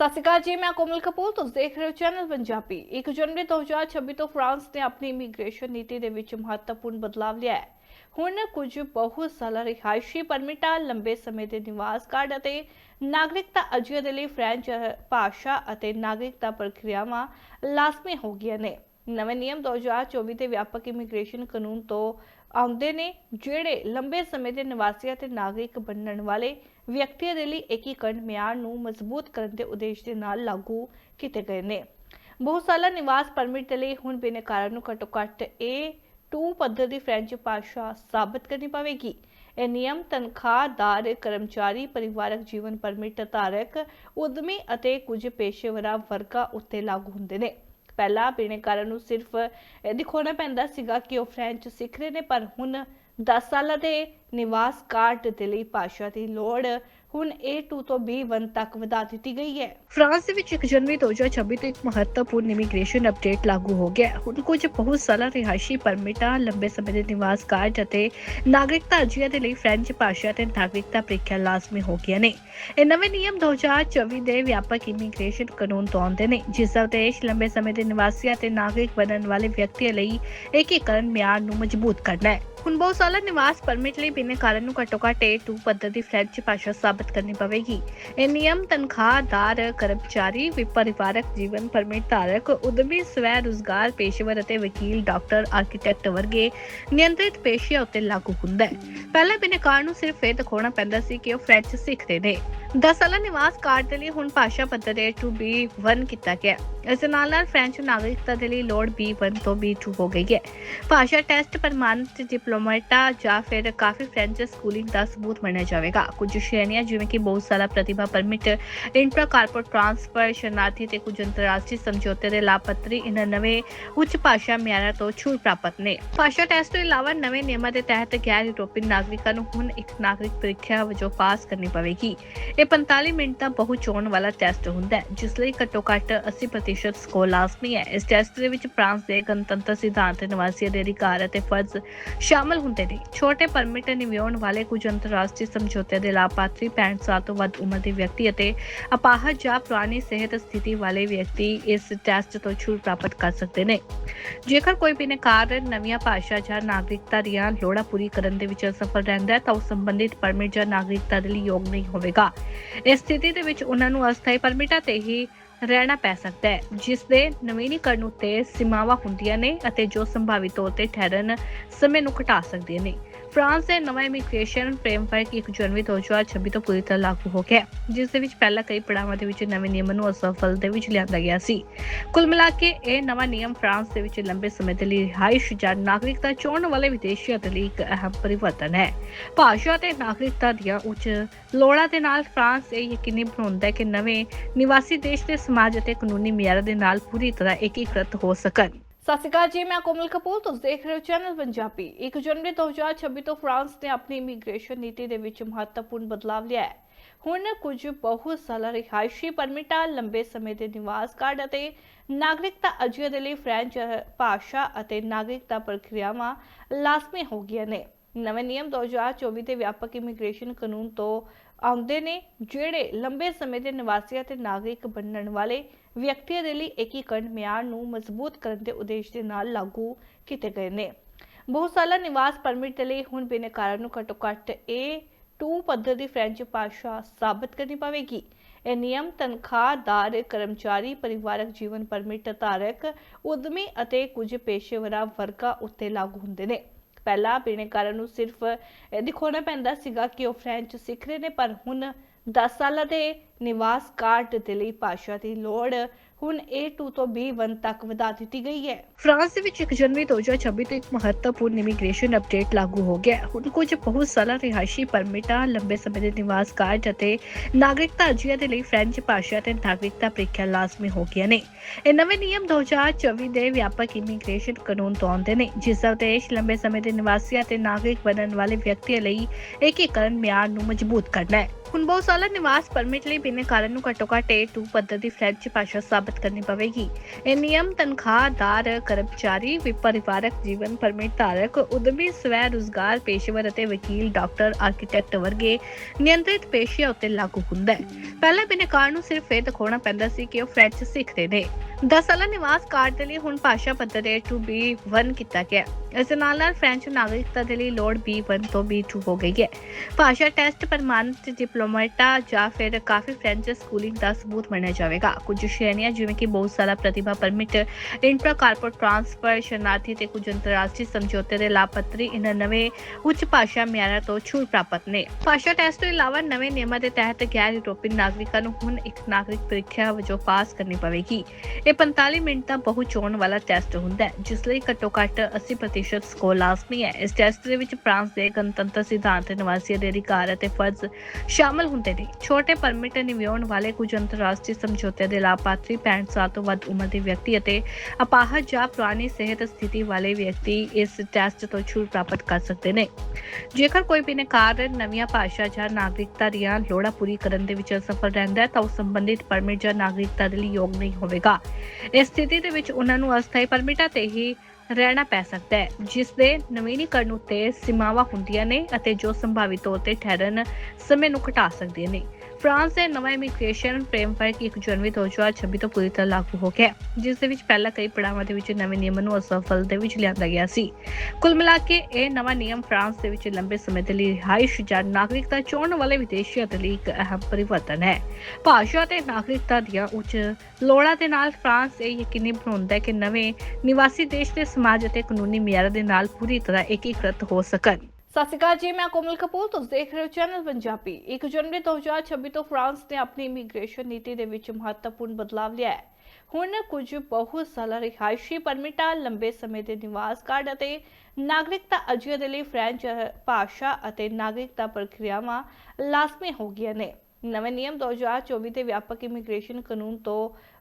ਸਤਿ ਸ਼੍ਰੀ ਅਕਾਲ ਜੀ, ਮੈਂ ਕੋਮਲ ਕਪੂਰ, ਤੁਸੀਂ ਦੇਖ ਰਹੇ ਹੋ ਚੈਨਲ ਪੰਜਾਬੀ 1 ਜਨਵਰੀ 2026 ਤੋਂ ਫਰਾਂਸ ਨੇ ਆਪਣੀ ਇਮੀਗ੍ਰੇਸ਼ਨ ਨੀਤੀ ਦੇ ਵਿੱਚ ਮਹੱਤਵਪੂਰਨ ਬਦਲਾਅ ਲਿਆ ਹੈ। ਹੁਣ ਕੁਝ ਬਹੁਤ ਸਾਲਾ ਰਿਹਾਇਸ਼ੀ ਪਰਮਿਟਾਂ, ਲੰਬੇ ਸਮੇਂ ਦੇ ਨਿਵਾਸ ਕਾਰਡ ਅਤੇ ਨਾਗਰਿਕਤਾ ਅਰਜ਼ੀਆਂ ਦੇ ਲਈ ਫ੍ਰੈਂਚ ਭਾਸ਼ਾ ਅਤੇ ਨਾਗਰਿਕਤਾ ਪ੍ਰਕਿਰਿਆਵਾਂ ਲਾਜ਼ਮੀ ਹੋ ਗਈਆਂ ਨੇ। ਨਵੇਂ ਨਿਯਮ 2024 ਦੇ ਵਿਆਪਕ ਇਮੀਗ੍ਰੇਸ਼ਨ ਕਾਨੂੰਨ ਤੋਂ ਆਉਂਦੇ ਨੇ, ਜਿਹੜੇ ਲੰਬੇ ਸਮੇਂ ਦੇ ਨਿਵਾਸੀ ਅਤੇ ਨਾਗਰਿਕ ਬਣਨ ਵਾਲੇ ਵਿਅਕਤੀਆਂ ਦੇ ਲਈ ਏਕੀਕਰਨ ਮਿਆਰ ਨੂੰ ਮਜ਼ਬੂਤ ਕਰਨ ਦੇ ਉਦੇਸ਼ ਦੇ ਨਾਲ ਲਾਗੂ ਕੀਤੇ ਗਏ ਨੇ। ਬਹੁਤ ਸਾਲਾ ਨਿਵਾਸ ਪਰਮਿਟ ਦੇ ਲਈ ਹੁਣ ਬਿਨੈਕਾਰਾਂ ਨੂੰ ਘੱਟੋ ਘੱਟ ਇਹ 2 ਪੱਧਰ ਦੀ ਫ੍ਰੈਂਚ ਭਾਸ਼ਾ ਸਾਬਤ ਕਰਨੀ ਪਵੇਗੀ। ਇਹ ਨਿਯਮ ਤਨਖਾਹਦਾਰ, ਕਰਮਚਾਰੀ, ਪਰਿਵਾਰਕ ਜੀਵਨ ਪਰਮਿਟ ਧਾਰਕ, ਉਦਮੀ ਅਤੇ ਕੁਝ ਪੇਸ਼ੇਵਰਾਂ ਵਰਗਾਂ ਉੱਤੇ ਲਾਗੂ ਹੁੰਦੇ ਨੇ। ਪਹਿਲਾਂ ਬਿਨੈਕਾਰਾਂ ਨੂੰ ਸਿਰਫ ਇਹ ਦਿਖਾਉਣਾ ਪੈਂਦਾ ਸੀਗਾ ਕਿ ਉਹ ਫ੍ਰੈਂਚ ਸਿੱਖ ਰਹੇ ਨੇ, ਪਰ ਹੁਣ 10 ਸਾਲਾਂ ਦੇ ਨਿਵਾਸ ਕਾਰਡ ਦੇ ਲਈ ਭਾਸ਼ਾ ਦੀ ਲੋੜ ਹੁਣ A2 ਤੋਂ B1 ਤੱਕ ਵਧਾ ਦਿੱਤੀ ਗਈ ਹੈ। ਫਰਾਂਸ ਦੇ ਵਿੱਚ 1 ਜਨਵਰੀ 2026 ਤੋਂ ਇੱਕ ਮਹੱਤਵਪੂਰਨ ਇਮੀਗ੍ਰੇਸ਼ਨ ਅਪਡੇਟ ਲਾਗੂ ਹੋ ਗਿਆ ਹੁਣ ਕੁਝ ਬਹੁਤ ਸਾਲਾ ਰਿਹਾਇਸ਼ੀ ਪਰਮਿਟਾਂ, ਲੰਬੇ ਸਮੇਂ ਦੇ ਨਿਵਾਸ ਕਾਰਡ ਅਤੇ ਨਾਗਰਿਕਤਾ ਅਰਜ਼ੀਆਂ ਦੇ ਲਈ ਫ੍ਰੈਂਚ ਭਾਸ਼ਾ ਤੇ ਨਾਗਰਿਕਤਾ ਪ੍ਰੀਖਿਆ ਲਾਜ਼ਮੀ ਹੋ ਗਈਆਂ ਨੇ। ਇਹ ਨਵੇਂ ਨਿਯਮ 2024 ਦੇ ਵਿਆਪਕ ਇਮੀਗ੍ਰੇਸ਼ਨ ਕਾਨੂੰਨ ਤੋਂ ਆਉਂਦੇ ਨੇ, ਜਿਸ ਦਾ ਉਦੇਸ਼ ਲੰਬੇ ਸਮੇਂ ਦੇ ਨਿਵਾਸੀਆਂ ਤੇ ਨਾਗਰਿਕ ਬਣਨ ਵਾਲੇ ਵਿਅਕਤੀਆਂ ਲਈ ਏਕੀਕਰਨ ਮਿਆਰ ਨੂੰ ਮਜ਼ਬੂਤ ਕਰਨਾ ਹੈ। ਹੁਣ ਬਹੁਤ ਸਾਲਾ ਨਿਵਾਸ ਪਰਮਿਟ ਲਈ ਬਿਨੈਕਾਰਾਂ ਨੂੰ ਘੱਟੋ ਘੱਟ A2 ਪੱਧਰ ਦੀ ਫ੍ਰੈਂਚ ਭਾਸ਼ਾ ਸਭ ਸਾਬਤ ਕਰਨੀ ਪਵੇਗੀ। ਇਹ ਨਿਯਮ ਤਨਖਾਹਦਾਰ, ਕਰਮਚਾਰੀ ਵੀ ਪਰਿਵਾਰਕ ਜੀਵਨ ਪਰਮਿਟ ਧਾਰਕ, ਉਦਮੀ ਸਵੈ ਰੁਜ਼ਗਾਰ ਪੇਸ਼ੇਵਰ ਅਤੇ ਵਕੀਲ, ਡਾਕਟਰ, ਆਰਕੀਟੈਕਟ ਵਰਗੇ ਨਿਯੰਤਰਿਤ ਪੇਸ਼ਿਆਂ ਉੱਤੇ ਲਾਗੂ ਹੁੰਦਾ ਹੈ। ਪਹਿਲਾਂ ਬਿਨੈਕਾਰ ਨੂੰ ਸਿਰਫ ਇਹ ਦਿਖਾਉਣਾ ਪੈਂਦਾ ਸੀ ਕਿ ਉਹ ਫ੍ਰੈਂਚ ਸਿੱਖਦੇ ਨੇ। 10 ਸਾਲਾ ਨਿਵਾਸ ਕਾਰਡ ਦੇ ਲਈ ਹੁਣ ਭਾਸ਼ਾ ਪੱਧਰ A2 B1 ਕੀਤਾ ਗਿਆ ਇਸ ਦੇ ਨਾਲ ਨਾਲ ਫ੍ਰੈਂਚ ਨਾਗਰਿਕਤਾ ਦੇ ਲਈ ਲੋੜ ਬੀ B1 ਤੋਂ ਬੀ B2 ਹੋ ਗਈ ਹੈ। ਭਾਸ਼ਾ ਟੈਸਟ ਪ੍ਰਮਾਣਿਤ ਡਿਪਲੋਮੇਟਾ ਜਾਂ ਫਿਰ ਕਾਫੀ ਫ੍ਰੈਂਚ ਸਕੂਲਿੰਗ ਦਾ ਸਬੂਤ ਮੰਨਿਆ ਜਾਵੇਗਾ। ਕੁਝ ਸ਼੍ਰੇਣੀਆਂ ਜਿਵੇਂ ਕਿ ਬਹੁਤ ਸਾਰਾ ਪ੍ਰਤਿਭਾ ਪਰਮਿਟ ਇੰਟਰਾ ਕਾਰਪੋਰੇਟ ਟ੍ਰਾਂਸਫਰ ਸ਼ਰਨਾਰਥੀ ਤੇ ਕੁਝ ਅੰਤਰਰਾਸ਼ਟਰੀ ਸਮਝੌਤੇ ਦੇ ਲਾਭਪਾਤਰੀ ਇਹਨਾਂ ਨਵੇਂ ਉੱਚ ਭਾਸ਼ਾ ਮਿਆਰਾਂ ਤੋਂ ਛੂਟ ਪ੍ਰਾਪਤ ਨੇ। ਭਾਸ਼ਾ ਟੈਸਟ ਤੋਂ ਇਲਾਵਾ ਨਵੇਂ ਨਿਯਮਾਂ ਦੇ ਤਹਿਤ ਗੈਰ ਯੂਰੋਪੀਅਨ ਨਾਗਰਿਕਾਂ ਨੂੰ ਹੁਣ ਇੱਕ ਨਾਗਰਿਕ ਪ੍ਰੀਖਿਆ ਵਜੋਂ ਪਾਸ ਕਰਨੀ ਪਵੇਗੀ। ਇਹ 45 ਮਿੰਟ ਦਾ ਬਹੁ ਚੋਣ ਵਾਲਾ ਟੈਸਟ ਹੁੰਦਾ ਹੈ, ਜਿਸ ਲਈ ਘੱਟੋ ਘੱਟ 80% ਸਕੋਰ ਲਾਜ਼ਮੀ ਹੈ। ਇਸ ਟੈਸਟ ਦੇ ਵਿੱਚ ਫਰਾਂਸ ਦੇ ਗਣਤੰਤਰ ਸਿਧਾਂਤ, ਨਿਵਾਸੀ ਦੇ ਅਧਿਕਾਰ ਅਤੇ ਫਰਜ਼ ਸ਼ਾਮਲ ਹੁੰਦੇ ਨੇ। ਛੋਟੇ ਪਰਮਿਟ ਨਿਵਾਉਣ ਵਾਲੇ ਕੁਝ ਅੰਤਰਰਾਸ਼ਟਰੀ ਸਮਝੌਤਿਆਂ ਦੇ ਲਾਭਪਾਤਰੀ 65 ਸਾਲ ਤੋਂ ਵੱਧ ਉਮਰ ਦੇ ਵਿਅਕਤੀ ਅਤੇ ਅਪਾਹਜ ਜਾਂ ਪੁਰਾਣੀ ਸਿਹਤ ਸਥਿਤੀ ਵਾਲੇ ਵਿਅਕਤੀ ਇਸ ਟੈਸਟ ਤੋਂ ਛੂਟ ਪ੍ਰਾਪਤ ਕਰ ਸਕਦੇ ਨੇ। ਜੇਕਰ ਕੋਈ ਬਿਨੈਕਾਰ ਨਵੀਆਂ ਭਾਸ਼ਾ ਜਾਂ ਨਾਗਰਿਕਤਾ ਦੀਆਂ ਲੋੜਾਂ ਪੂਰੀ ਕਰਨ ਦੇ ਵਿੱਚ ਅਸਫਲ ਰਹਿੰਦਾ ਹੈ, ਤਾਂ ਉਹ ਸੰਬੰਧਿਤ ਪਰਮਿਟ ਜਾਂ ਨਾਗਰਿਕਤਾ ਦੇ ਲਈ ਯੋਗ ਨਹੀਂ ਹੋਵੇਗਾ। ਇਸ ਸਥਿਤੀ ਦੇ ਵਿੱਚ ਉਹਨਾਂ ਨੂੰ ਅਸਥਾਈ ਪਰਮਿਟਾਂ ਤੇ ਹੀ ਰਹਿਣਾ ਪੈ ਸਕਦਾ ਹੈ ਜਿਸ ਦੇ ਨਵੀਨੀਕਰਨ ਉੱਤੇ ਸੀਮਾਵਾਂ ਹੁੰਦੀਆਂ ਨੇ ਅਤੇ ਜੋ ਸੰਭਾਵੀ ਤੌਰ ਤੇ ਠਹਿਰਨ ਸਮੇਂ ਨੂੰ ਘਟਾ ਸਕਦੀਆਂ ਨੇ। ਫਰਾਂਸ ਦੇ ਨਵਾਂ ਇਮੀਗ੍ਰੇਸ਼ਨ ਫਰੇਮਵਰਕ 1 ਜਨਵਰੀ 2026 ਤੋਂ ਪੂਰੀ ਤਰ੍ਹਾਂ ਲਾਗੂ ਹੋ ਗਿਆ ਜਿਸ ਦੇ ਵਿੱਚ ਪਹਿਲਾਂ ਕਈ ਪੜਾਵਾਂ ਦੇ ਵਿੱਚ ਨਵੇਂ ਨਿਯਮਾਂ ਨੂੰ ਅਸਫਲ ਦੇ ਵਿੱਚ ਲਿਆਂਦਾ ਗਿਆ ਸੀ। ਕੁੱਲ ਮਿਲਾ ਕੇ ਇਹ ਨਵਾਂ ਨਿਯਮ ਫਰਾਂਸ ਦੇ ਵਿੱਚ ਲੰਬੇ ਸਮੇਂ ਦੇ ਲਈ ਰਿਹਾਇਸ਼ ਜਾਂ ਨਾਗਰਿਕਤਾ ਚੋਣ ਵਾਲੇ ਵਿਦੇਸ਼ੀਆਂ ਦੇ ਲਈ ਇੱਕ ਅਹਿਮ ਪਰਿਵਰਤਨ ਹੈ। ਭਾਸ਼ਾ ਤੇ ਨਾਗਰਿਕਤਾ ਦੀਆਂ ਉੱਚ ਲੋੜਾਂ ਦੇ ਨਾਲ ਫਰਾਂਸ ਇਹ ਯਕੀਨੀ ਬਣਾਉਂਦਾ ਹੈ ਕਿ ਨਵੇਂ ਨਿਵਾਸੀ ਦੇਸ਼ ਦੇ ਸਮਾਜ ਅਤੇ ਕਾਨੂੰਨੀ ਮਿਆਰਾਂ ਦੇ ਨਾਲ ਪੂਰੀ ਤਰ੍ਹਾਂ ਏਕੀਕ੍ਰਿਤ ਹੋ ਸਕਣ। ਸਤਿ ਸ਼੍ਰੀ ਅਕਾਲ ਜੀ, ਮੈਂ ਕੋਮਲ ਕਪੂਰ, ਤੁਸੀਂ ਦੇਖ ਰਹੇ ਹੋ ਚੈਨਲ ਪੰਜਾਬੀ। 1 ਜਨਵਰੀ 2026 ਤੋਂ ਫਰਾਂਸ ਨੇ ਆਪਣੀ ਇਮੀਗ੍ਰੇਸ਼ਨ ਨੀਤੀ ਦੇ ਵਿੱਚ ਮਹੱਤਵਪੂਰਨ ਬਦਲਾਅ ਲਿਆ ਹੈ। ਹੁਣ ਕੁਝ ਬਹੁਤ ਸਾਲਾ ਰਿਹਾਇਸ਼ੀ ਪਰਮਿਟਾਂ, ਲੰਬੇ ਸਮੇਂ ਦੇ ਨਿਵਾਸ ਕਾਰਡ ਅਤੇ ਨਾਗਰਿਕਤਾ ਅਰਜ਼ੀਆਂ ਦੇ ਲਈ ਫ੍ਰੈਂਚ ਭਾਸ਼ਾ ਅਤੇ ਨਾਗਰਿਕਤਾ ਪ੍ਰਕਿਰਿਆਵਾਂ ਲਾਜ਼ਮੀ ਹੋ ਗਈਆਂ ਨੇ। ਨਵੇਂ ਨਿਯਮ 2024 ਦੇ ਵਿਆਪਕ ਇਮੀਗ੍ਰੇਸ਼ਨ ਕਾਨੂੰਨ ਤੋਂ ਆਉਂਦੇ ਨੇ, ਜਿਹੜੇ ਲੰਬੇ ਸਮੇਂ ਦੇ ਨਿਵਾਸੀ ਅਤੇ ਨਾਗਰਿਕ ਬਣਨ ਵਾਲੇ ਵਿਅਕਤੀਆਂ ਦੇ ਲਈ ਏਕੀਕਰਨ ਮਿਆਰ ਨੂੰ ਮਜ਼ਬੂਤ ਕਰਨ ਦੇ ਉਦੇਸ਼ ਦੇ ਨਾਲ ਲਾਗੂ ਕੀਤੇ ਗਏ ਨੇ। ਬਹੁਤ ਸਾਲਾ ਨਿਵਾਸ ਪਰਮਿਟ ਦੇ ਲਈ ਹੁਣ ਬਿਨੈਕਾਰਾਂ ਨੂੰ ਘੱਟੋ ਘੱਟ A2 ਪੱਧਰ ਦੀ ਫ੍ਰੈਂਚ ਭਾਸ਼ਾ ਸਾਬਤ ਕਰਨੀ ਪਵੇਗੀ। ਇਹ ਨਿਯਮ ਤਨਖਾਹਦਾਰ, ਕਰਮਚਾਰੀ, ਪਰਿਵਾਰਕ ਜੀਵਨ ਪਰਮਿਟ ਧਾਰਕ, ਉਦਮੀ ਅਤੇ ਕੁਝ ਪੇਸ਼ੇਵਰਾਂ ਵਰਗਾਂ ਉੱਤੇ ਲਾਗੂ ਹੁੰਦੇ ਨੇ। ਪਹਿਲਾਂ ਬਿਨੈਕਾਰਾਂ ਨੂੰ ਸਿਰਫ ਇਹ ਦਿਖਾਉਣਾ ਪੈਂਦਾ ਸੀਗਾ ਕਿ ਉਹ ਫ੍ਰੈਂਚ ਸਿੱਖ ਰਹੇ ਨੇ, ਪਰ ਹੁਣ 10 ਸਾਲਾਂ ਦੇ ਨਿਵਾਸ ਕਾਰਡ ਦੇ ਲਈ ਭਾਸ਼ਾ ਦੀ ਲੋੜ ਹੁਣ A2 ਤੋਂ B1 ਤੱਕ ਵਧਾ ਦਿੱਤੀ ਗਈ ਹੈ। ਫਰਾਂਸ ਦੇ ਵਿੱਚ 1 ਜਨਵਰੀ 2026 ਤੋਂ ਇੱਕ ਮਹੱਤਵਪੂਰਨ ਇਮੀਗ੍ਰੇਸ਼ਨ ਅਪਡੇਟ ਲਾਗੂ ਹੋ ਗਿਆ। ਹੁਣ ਕੁਝ ਬਹੁਤ ਸਾਲਾ ਰਿਹਾਇਸ਼ੀ ਪਰਮਿਟਾਂ, ਲੰਬੇ ਸਮੇਂ ਦੇ ਨਿਵਾਸ ਕਾਰਡ ਅਤੇ ਨਾਗਰਿਕਤਾ ਅਰਜ਼ੀਆਂ ਦੇ ਲਈ ਫ੍ਰੈਂਚ ਭਾਸ਼ਾ ਤੇ ਨਾਗਰਿਕਤਾ ਪ੍ਰੀਖਿਆ ਲਾਜ਼ਮੀ ਹੋ ਗਈਆਂ ਨੇ। ਇਹ ਨਵੇਂ ਨਿਯਮ 2024 ਦੇ ਵਿਆਪਕ ਇਮੀਗ੍ਰੇਸ਼ਨ ਕਾਨੂੰਨ ਤੋਂ ਆਉਂਦੇ ਨੇ, ਜਿਸ ਦਾ ਉਦੇਸ਼ ਲੰਬੇ ਸਮੇਂ ਦੇ ਨਿਵਾਸੀਆਂ ਤੇ ਨਾਗਰਿਕ ਬਣਨ ਵਾਲੇ ਵਿਅਕਤੀਆਂ ਲਈ ਏਕੀਕਰਨ ਮਿਆਰ ਨੂੰ ਮਜ਼ਬੂਤ ਕਰਨਾ ਹੈ। ਹੁਣ ਬਹੁਤ ਨਿਵਾਸ ਪਰਮਿਟ ਲਈ ਬਿਨੈਕਾਰਾਂ ਨੂੰ ਘੱਟੋ ਘੱਟ A2 ਪੱਧਰ ਦੀ ਫ੍ਰੈਂਚ ਭਾਸ਼ਾ ਸਾਬਤ ਕਰਨੀ ਪਵੇਗੀ। ਇਹ ਨਿਯਮ ਤਨਖਾਹਦਾਰ, ਕਰਮਚਾਰੀ ਵੀ ਜੀਵਨ ਪਰਮਿਟ ਧਾਰਕ, ਉਦਮੀ ਸਵੈ ਰੁਜ਼ਗਾਰ ਪੇਸ਼ੇਵਰ ਅਤੇ ਵਕੀਲ, ਡਾਕਟਰ, ਆਰਕੀਟੈਕਟ ਵਰਗੇ ਨਿਯੰਤਰਿਤ ਪੇਸ਼ਿਆਂ ਉੱਤੇ ਲਾਗੂ ਹੁੰਦਾ ਹੈ। ਪਹਿਲਾਂ ਬਿਨਕਾਰ ਨੂੰ ਸਿਰਫ ਇਹ ਦਿਖਾਉਣਾ ਪੈਂਦਾ ਸੀ ਕਿ ਉਹ ਫ੍ਰੈਂਚ ਸਿੱਖਦੇ ਨੇ। 10 ਸਾਲਾ ਨਿਵਾਸ ਕਾਰਡ ਦੇ ਲਈ ਹੁਣ ਭਾਸ਼ਾ ਪੱਧਰ ਦੇ 2B1 ਕੀਤਾ ਗਿਆ। ਇਸ ਦੇ ਨਾਲ ਨਾਲ ਫ੍ਰੈਂਚ ਨਾਗਰਿਕਤਾ ਦੇ ਲਈ ਲੋੜ B1 ਤੋਂ B2 ਹੋ ਗਈ ਹੈ। ਭਾਸ਼ਾ ਟੈਸਟ ਪ੍ਰਮਾਣਿਤ ਡਿਪਲੋਮੇਟਾ ਜਾਂ ਫਿਰ ਕਾਫੀ ਫ੍ਰੈਂਚ ਸਕੂਲਿੰਗ ਦਾ ਸਬੂਤ ਮੰਨਿਆ ਜਾਵੇਗਾ। ਕੁਝ ਸ਼੍ਰੇਣੀਆਂ ਜਿਵੇਂ ਕਿ ਬਹੁਤ ਸਾਰਾ ਪ੍ਰਤਿਭਾ ਪਰਮਿਟ ਇੰਟਰਾ ਕਾਰਪੋਰੇਟ ਟ੍ਰਾਂਸਫਰ ਸ਼ਰਨਾਰਥੀ ਤੇ ਕੁਝ ਅੰਤਰਰਾਸ਼ਟਰੀ ਸਮਝੌਤੇ ਦੇ ਲਾਭਪਾਤਰੀ ਇਹਨਾਂ ਨਵੇਂ ਉੱਚ ਭਾਸ਼ਾ ਮਿਆਰਾਂ ਤੋਂ ਛੂਟ ਪ੍ਰਾਪਤ ਨੇ। ਭਾਸ਼ਾ ਟੈਸਟ ਤੋਂ ਇਲਾਵਾ ਨਵੇਂ ਨਿਯਮਾਂ ਦੇ ਤਹਿਤ ਗੈਰ ਯੂਰਪੀ ਨਾਗਰਿਕਾਂ ਨੂੰ ਹੁਣ ਇੱਕ ਨਾਗਰਿਕ ਪ੍ਰੀਖਿਆ ਵਜੋਂ ਪਾਸ ਕਰਨੀ ਪਵੇਗੀ। ਇਹ 45 ਮਿੰਟ ਦਾ ਬਹੁ ਚੋਣ ਵਾਲਾ ਟੈਸਟ ਹੁੰਦਾ ਹੈ, ਜਿਸ ਲਈ ਘੱਟੋ-ਘੱਟ 80% ਪ੍ਰਤੀਸ਼ਤ ਸਕੋਰ ਲਾਜ਼ਮੀ ਹੈ। ਇਸ ਟੈਸਟ ਦੇ ਵਿੱਚ ਫਰਾਂਸ ਦੇ ਗਣਤੰਤਰ ਸਿਧਾਂਤ, ਨਿਵਾਸੀਆਂ ਦੇ ਅਧਿਕਾਰ ਅਤੇ ਫਰਜ਼ ਸ਼ਾਮਲ ਹੁੰਦੇ ਨੇ। ਛੋਟੇ ਪਰਮਿਟ ਨਿਵਾਉਣ ਵਾਲੇ ਕੁਝ ਅੰਤਰਰਾਸ਼ਟਰੀ ਸਮਝੌਤੇ ਦੇ ਲਾਭਪਾਤਰੀ 65 ਸਾਲ ਤੋਂ ਵੱਧ ਉਮਰ ਦੇ ਵਿਅਕਤੀ ਅਤੇ ਅਪਾਹਜ ਜਾਂ ਪੁਰਾਣੀ ਸਿਹਤ ਸਥਿਤੀ ਵਾਲੇ ਵਿਅਕਤੀ ਇਸ ਟੈਸਟ ਤੋਂ ਛੂਟ ਪ੍ਰਾਪਤ ਕਰ ਸਕਦੇ ਨੇ। ਜੇਕਰ ਕੋਈ ਬਿਨੇਕਾਰ ਨਵੀਆਂ ਭਾਸ਼ਾ ਜਾਂ ਨਾਗਰਿਕਤਾ ਦੀਆਂ ਲੋੜਾਂ ਪੂਰੀ ਕਰਨ ਦੇ ਵਿੱਚ ਅਸਫਲ ਰਹਿੰਦਾ ਹੈ, ਤਾਂ ਉਹ ਸੰਬੰਧਿਤ ਪਰਮਿਟ ਜਾਂ ਨਾਗਰਿਕਤਾ ਦੇ ਲਈ ਯੋਗ ਨਹੀਂ ਹੋਵੇਗਾ। ਇਸ ਸਥਿਤੀ ਦੇ ਵਿੱਚ ਉਹਨਾਂ ਨੂੰ ਅਸਥਾਈ ਪਰਮਿਟਾਂ ਤੇ ਹੀ ਰਹਿਣਾ ਪੈ ਸਕਦਾ ਹੈ ਜਿਸ ਦੇ ਨਵੀਨੀਕਰਨ ਉੱਤੇ ਸੀਮਾਵਾਂ ਹੁੰਦੀਆਂ ਨੇ ਅਤੇ ਜੋ ਸੰਭਾਵੀ ਤੌਰ ਤੇ ਠਹਿਰਨ ਸਮੇਂ ਨੂੰ ਘਟਾ ਸਕਦੀਆਂ ਨੇ। ਫਰਾਂਸ ਦੇ ਨਵਾਂ ਇਮੀਗ੍ਰੇਸ਼ਨ ਫਰੇਮਵਰਕ 1 ਜਨਵਰੀ 2026 ਤੋਂ ਪੂਰੀ ਤਰ੍ਹਾਂ ਲਾਗੂ ਹੋ ਗਿਆ, ਜਿਸ ਦੇ ਵਿੱਚ ਪਹਿਲਾਂ ਕਈ ਪੜਾਵਾਂ ਦੇ ਵਿੱਚ ਨਵੇਂ ਨਿਯਮਾਂ ਨੂੰ ਅਸਫਲ ਦੇ ਵਿੱਚ ਲਿਆਂਦਾ ਗਿਆ ਸੀ। ਕੁੱਲ ਮਿਲਾ ਕੇ ਇਹ ਨਵਾਂ ਨਿਯਮ ਫਰਾਂਸ ਦੇ ਵਿੱਚ ਲੰਬੇ ਸਮੇਂ ਦੇ ਲਈ ਰਿਹਾਇਸ਼ ਜਾਂ ਨਾਗਰਿਕਤਾ ਚਾਹੁਣ ਵਾਲੇ ਵਿਦੇਸ਼ੀਆਂ ਦੇ ਲਈ ਇੱਕ ਅਹਿਮ ਪਰਿਵਰਤਨ ਹੈ। ਭਾਸ਼ਾ ਤੇ ਨਾਗਰਿਕਤਾ ਦੀਆਂ ਉੱਚ ਲੋੜਾਂ ਦੇ ਨਾਲ ਫਰਾਂਸ ਇਹ ਯਕੀਨੀ ਬਣਾਉਂਦਾ ਹੈ ਕਿ ਨਵੇਂ ਨਿਵਾਸੀ ਦੇਸ਼ ਦੇ ਸਮਾਜ ਅਤੇ ਕਾਨੂੰਨੀ ਮਿਆਰਾਂ ਦੇ ਨਾਲ ਪੂਰੀ ਤਰ੍ਹਾਂ ਏਕੀਕ੍ਰਿਤ ਹੋ ਸਕਣ। ਸਤਿ ਸ਼੍ਰੀ ਅਕਾਲ ਜੀ, ਮੈਂ ਕੋਮਲ ਕਪੂਰ, ਤੁਸੀਂ ਦੇਖ ਰਹੇ ਹੋ ਚੈਨਲ ਪੰਜਾਬੀ। 1 ਜਨਵਰੀ 2026 ਤੋਂ ਫਰਾਂਸ ਨੇ ਆਪਣੀ ਇਮੀਗ੍ਰੇਸ਼ਨ ਨੀਤੀ ਦੇ ਵਿੱਚ ਮਹੱਤਵਪੂਰਨ ਬਦਲਾਅ ਲਿਆ ਹੈ। ਹੁਣ ਕੁਝ ਬਹੁਤ ਸਾਲਾ ਰਿਹਾਇਸ਼ੀ ਪਰਮਿਟਾਂ, ਲੰਬੇ ਸਮੇਂ ਦੇ ਨਿਵਾਸ ਕਾਰਡ ਅਤੇ ਨਾਗਰਿਕਤਾ ਅਰਜ਼ੀਆਂ ਦੇ ਲਈ ਫ੍ਰੈਂਚ ਭਾਸ਼ਾ ਅਤੇ ਨਾਗਰਿਕਤਾ ਪ੍ਰਕਿਰਿਆਵਾਂ ਲਾਜ਼ਮੀ ਹੋ ਗਈਆਂ ਨੇ। ਨਵੇਂ ਨਿਯਮ 2024 ਦੇ ਵਿਆਪਕ ਇਮੀਗ੍ਰੇਸ਼ਨ ਕਾਨੂੰਨ ਤੋਂ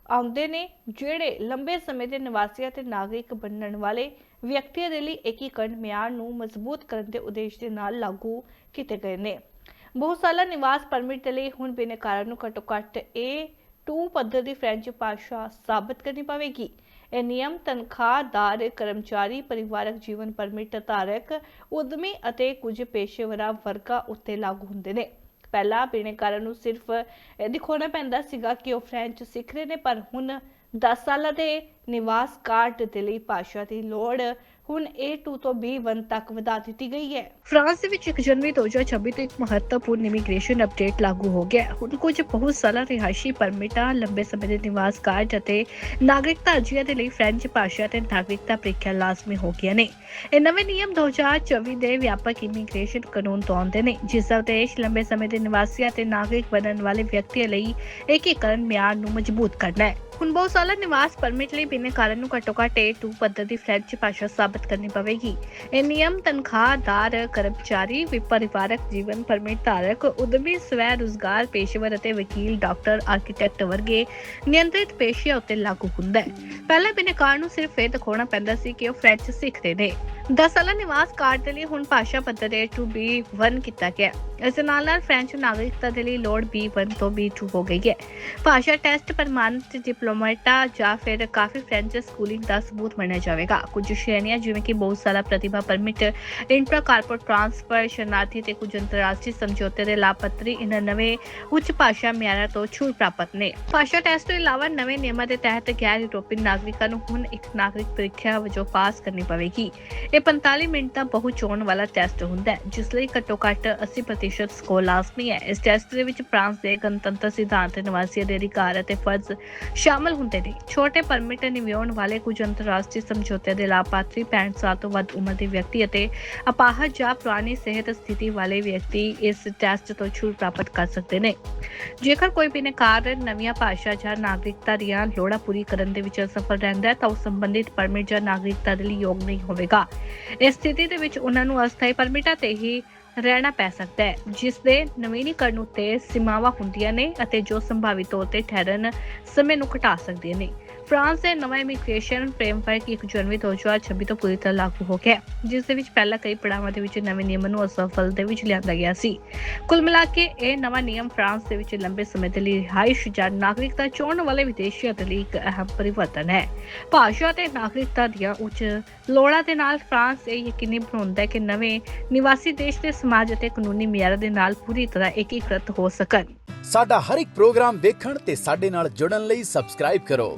ਆਉਂਦੇ ਨੇ, ਜਿਹੜੇ ਲੰਬੇ ਸਮੇਂ ਦੇ ਨਿਵਾਸੀ ਅਤੇ ਨਾਗਰਿਕ ਬਣਨ ਵਾਲੇ ਵਿਅਕਤੀਆਂ ਦੇ ਲਈ ਏਕੀਕਰਨ ਮਿਆਰ ਨੂੰ ਮਜ਼ਬੂਤ ਕਰਨ ਦੇ ਉਦੇਸ਼ ਦੇ ਨਾਲ ਲਾਗੂ ਕੀਤੇ ਗਏ ਨੇ। ਬਹੁਤ ਨਿਵਾਸ ਪਰਮਿਟ ਦੇ ਲਈ ਹੁਣ ਬਿਨਕਾਰਾਂ ਨੂੰ ਘੱਟੋ ਘੱਟ ਇਹ 2 ਪੱਧਰ ਦੀ ਫ੍ਰੈਂਚ ਭਾਸ਼ਾ ਸਾਬਤ ਕਰਨੀ ਪਵੇਗੀ। ਇਹ ਨਿਯਮ ਤਨਖਾਹਦਾਰ ਕਰਮਚਾਰੀ, ਪਰਿਵਾਰਕ ਜੀਵਨ ਪਰਮਿਟ ਧਾਰਕ, ਉਦਮੀ ਅਤੇ ਕੁਝ ਪੇਸ਼ੇਵਰਾਂ ਵਰਗਾਂ ਉੱਤੇ ਲਾਗੂ ਹੁੰਦੇ ਨੇ। ਪਹਿਲਾਂ ਬਿਨਕਾਰਾਂ ਨੂੰ ਸਿਰਫ ਇਹ ਦਿਖਾਉਣਾ ਪੈਂਦਾ ਸੀਗਾ ਕਿ ਉਹ ਫ੍ਰੈਂਚ ਸਿੱਖ ਰਹੇ ਨੇ, ਪਰ ਹੁਣ 10 ਸਾਲਾਂ ਦੇ ਨਿਵਾਸ ਕਾਰਡ ਦੇ ਲਈ ਭਾਸ਼ਾ ਦੀ ਲੋੜ ਹੁਣ A2 ਤੋਂ B1 ਤੱਕ ਵਧਾ ਦਿੱਤੀ ਗਈ ਹੈ। ਫਰਾਂਸ ਦੇ ਵਿੱਚ 1 ਜਨਵਰੀ 2026 ਤੋਂ ਇੱਕ ਮਹੱਤਵਪੂਰਨ ਇਮੀਗ੍ਰੇਸ਼ਨ ਅਪਡੇਟ ਲਾਗੂ ਹੋ ਗਿਆ ਹੁਣ ਕੁਝ ਬਹੁਤ ਸਾਲਾ ਰਿਹਾਇਸ਼ੀ ਪਰਮਿਟਾਂ, ਲੰਬੇ ਸਮੇਂ ਦੇ ਨਿਵਾਸ ਕਾਰਡ ਅਤੇ ਨਾਗਰਿਕਤਾ ਅਰਜ਼ੀਆਂ ਦੇ ਲਈ ਫ੍ਰੈਂਚ ਭਾਸ਼ਾ ਤੇ ਨਾਗਰਿਕਤਾ ਪ੍ਰੀਖਿਆ ਲਾਜ਼ਮੀ ਹੋ ਗਈਆਂ ਨੇ। ਇਹ ਨਵੇਂ ਨਿਯਮ 2024 ਦੇ ਵਿਆਪਕ ਇਮੀਗ੍ਰੇਸ਼ਨ ਕਾਨੂੰਨ ਤੋਂ ਆਉਂਦੇ ਨੇ, ਜਿਸ ਦਾ ਉਦੇਸ਼ ਲੰਬੇ ਸਮੇਂ ਦੇ ਨਿਵਾਸੀਆਂ ਤੇ ਨਾਗਰਿਕ ਬਣਨ ਵਾਲੇ ਵਿਅਕਤੀਆਂ ਲਈ ਏਕੀਕਰਨ ਮਿਆਰ ਨੂੰ ਮਜ਼ਬੂਤ ਕਰਨਾ ਹੈ। ਹੁਣ ਬਹੁਤ ਨਿਵਾਸ ਪਰਮਿਟ ਲਈ ਬਿਨਾਂ ਕਾਰਨ ਨੂੰ ਘੱਟੋ ਘੱਟ A2 ਪੱਧਰ ਦੀ ਫ੍ਰੈਂਚ ਭਾਸ਼ਾ ਸਾਬਤ ਕਰਨੀ ਪਵੇਗੀ। ਇਹ ਨਿਯਮ ਤਨਖਾਹਦਾਰ, ਕਰਮਚਾਰੀ ਵੀ ਜੀਵਨ ਪਰਮਿਟ ਧਾਰਕ, ਉਦਮੀ ਸਵੈ ਰੁਜ਼ਗਾਰ ਪੇਸ਼ੇਵਰ ਅਤੇ ਵਕੀਲ, ਡਾਕਟਰ, ਆਰਕੀਟੈਕਟ ਵਰਗੇ ਨਿਯੰਤਰਿਤ ਪੇਸ਼ਿਆਂ ਉੱਤੇ ਲਾਗੂ ਹੁੰਦਾ ਹੈ। ਪਹਿਲਾਂ ਬਿਨਕਾਰ ਨੂੰ ਸਿਰਫ ਇਹ ਦਿਖਾਉਣਾ ਪੈਂਦਾ ਸੀ ਕਿ ਉਹ ਫ੍ਰੈਂਚ ਸਿੱਖਦੇ ਨੇ। 10 ਸਾਲਾ ਨਿਵਾਸ ਕਾਰਡ ਦੇ ਲਈ ਹੁਣ ਭਾਸ਼ਾ ਪੱਧਰ ਦੇ 2B1 ਕੀਤਾ ਗਿਆ ਇਸ ਦੇ ਨਾਲ ਨਾਲ ਫ੍ਰੈਂਚ ਨਾਗਰਿਕਤਾ ਦੇ ਲਈ ਲੋੜ B1 ਤੋਂ B2 ਹੋ ਗਈ ਹੈ। ਭਾਸ਼ਾ ਟੈਸਟ ਪ੍ਰਮਾਣਿਤ ਡਿਪਲੋਮੇਟਾ ਜਾਂ ਫਿਰ ਕਾਫੀ ਫ੍ਰੈਂਚ ਸਕੂਲਿੰਗ ਦਾ ਸਬੂਤ ਮੰਨਿਆ ਜਾਵੇਗਾ। ਕੁਝ ਸ਼੍ਰੇਣੀਆਂ ਜਿਵੇਂ ਕਿ ਬਹੁਤ ਸਾਰਾ ਪ੍ਰਤਿਭਾ ਪਰਮਿਟ ਇੰਟਰਾ ਕਾਰਪੋਰੇਟ ਟ੍ਰਾਂਸਫਰ ਸ਼ਰਨਾਰਥੀ ਤੇ ਕੁਝ ਅੰਤਰਰਾਸ਼ਟਰੀ ਸਮਝੌਤੇ ਦੇ ਲਾਭਪਾਤਰੀ ਇਹਨਾਂ ਨਵੇਂ ਉੱਚ ਭਾਸ਼ਾ ਮਿਆਰਾਂ ਤੋਂ ਛੂਟ ਪ੍ਰਾਪਤ ਨੇ। ਭਾਸ਼ਾ ਟੈਸਟ ਤੋਂ ਇਲਾਵਾ ਨਵੇਂ ਨਿਯਮਾਂ ਦੇ ਤਹਿਤ ਗੈਰ ਯੂਰਪੀ ਨਾਗਰਿਕਾਂ ਨੂੰ ਹੁਣ ਇੱਕ ਨਾਗਰਿਕ ਪ੍ਰੀਖਿਆ ਵਜੋਂ ਪਾਸ ਕਰਨੀ ਪਵੇਗੀ। ਇਹ 45 ਮਿੰਟ ਦਾ ਬਹੁਤ ਚੋਣ ਵਾਲਾ ਟੈਸਟ ਹੁੰਦਾ ਹੈ, ਜਿਸ ਲਈ ਘੱਟੋ ਘੱਟ 80% ਸਕੋਰ ਲਾਜ਼ਮੀ ਹੈ। ਇਸ ਟੈਸਟ ਦੇ ਵਿੱਚ ਫਰਾਂਸ ਦੇ ਗਣਤੰਤਰ ਸਿਧਾਂਤ, ਨਿਵਾਸੀਆਂ ਦੇ ਅਧਿਕਾਰ ਅਤੇ ਫਰਜ਼ ਸ਼ਾਮਲ ਹੁੰਦੇ ਨੇ। ਛੋਟੇ ਪਰਮਿਟ ਨਿਵਾਉਣ ਵਾਲੇ ਕੁਝ ਅੰਤਰਰਾਸ਼ਟਰੀ ਸਮਝੌਤੇ ਦੇ ਲਾਭਪਾਤਰੀ 65 ਸਾਲ ਤੋਂ ਵੱਧ ਉਮਰ ਦੇ ਵਿਅਕਤੀ ਅਤੇ ਅਪਾਹਜ ਜਾਂ ਪੁਰਾਣੀ ਸਿਹਤ ਸਥਿਤੀ ਵਾਲੇ ਵਿਅਕਤੀ ਇਸ ਟੈਸਟ ਤੋਂ ਛੂਟ ਪ੍ਰਾਪਤ ਕਰ ਸਕਦੇ ਨੇ। ਜੇਕਰ ਕੋਈ ਬਿਨਕਾਰ ਨਵੀਆਂ ਭਾਸ਼ਾ ਜਾਂ ਨਾਗਰਿਕਤਾ ਦੀਆਂ ਲੋੜਾਂ ਪੂਰੀ ਕਰਨ ਦੇ ਵਿੱਚ ਅਸਫਲ ਰਹਿੰਦਾ ਹੈ, ਤਾਂ ਉਹ ਸੰਬੰਧਿਤ ਪਰਮਿਟ ਜਾਂ ਨਾਗਰਿਕਤਾ ਦੇ ਲਈ ਯੋਗ ਨਹੀਂ ਹੋਵੇਗਾ। ਇਸ ਸਥਿਤੀ ਦੇ ਵਿੱਚ ਉਹਨਾਂ ਨੂੰ ਅਸਥਾਈ ਪਰਮਿਟਾਂ ਤੇ ਹੀ ਰਹਿਣਾ ਪੈ ਸਕਦਾ ਹੈ, ਜਿਸ ਦੇ ਨਵੀਨੀਕਰਨ ਉੱਤੇ ਸੀਮਾਵਾਂ ਹੁੰਦੀਆਂ ਨੇ ਅਤੇ ਜੋ ਸੰਭਾਵੀ ਤੌਰ ਤੇ ਠਹਿਰਨ ਸਮੇਂ ਨੂੰ ਘਟਾ ਸਕਦੀਆਂ ਨੇ। ਫਰਾਂਸ ਦੇ ਨਵਾਂ ਇਮੀਗ੍ਰੇਸ਼ਨ ਫਰੇਮਵਰਕ 1 ਜਨਵਰੀ 2026 ਤੋਂ ਪੂਰੀ ਤਰ੍ਹਾਂ ਲਾਗੂ ਹੋ ਗਿਆ। ਜਿਸ ਦੇ ਵਿੱਚ ਪਹਿਲਾਂ ਕਈ ਪੜਾਵਾਂ ਦੇ ਵਿੱਚ ਨਵੇਂ ਨਿਯਮਾਂ ਨੂੰ ਅਸਫਲ ਦੇ ਵਿੱਚ ਲਿਆਂਦਾ ਗਿਆ ਸੀ। ਕੁੱਲ ਮਿਲਾ ਕੇ ਇਹ ਨਵਾਂ ਨਿਯਮ ਫਰਾਂਸ ਦੇ ਵਿੱਚ ਲੰਬੇ ਸਮੇਂ ਦੇ ਲਈ ਰਿਹਾਇਸ਼ ਜਾਂ ਨਾਗਰਿਕਤਾ ਚੋਣ ਵਾਲੇ ਵਿਦੇਸ਼ੀਆਂ ਦੇ ਲਈ ਇੱਕ ਅਹਿਮ ਪਰਿਵਰਤਨ ਹੈ। ਭਾਸ਼ਾ ਤੇ ਨਾਗਰਿਕਤਾ ਦੀਆਂ ਉੱਚ ਲੋੜਾਂ ਦੇ ਨਾਲ ਫਰਾਂਸ ਇਹ ਯਕੀਨੀ ਬਣਾਉਂਦਾ ਹੈ ਕਿ ਨਵੇਂ ਨਿਵਾਸੀ ਦੇਸ਼ ਦੇ ਸਮਾਜ ਅਤੇ ਕਾਨੂੰਨੀ ਮਿਆਰਾਂ ਦੇ ਨਾਲ ਪੂਰੀ ਤਰ੍ਹਾਂ ਏਕੀਕ੍ਰਿਤ ਹੋ ਸਕਣ। ਸਾਡਾ ਹਰ ਇੱਕ ਪ੍ਰੋਗਰਾਮ ਦੇਖਣ ਤੇ ਸਾਡੇ ਨਾਲ ਜੁੜਨ ਲਈ ਸਬਸਕ੍ਰਾਈਬ ਕਰੋ।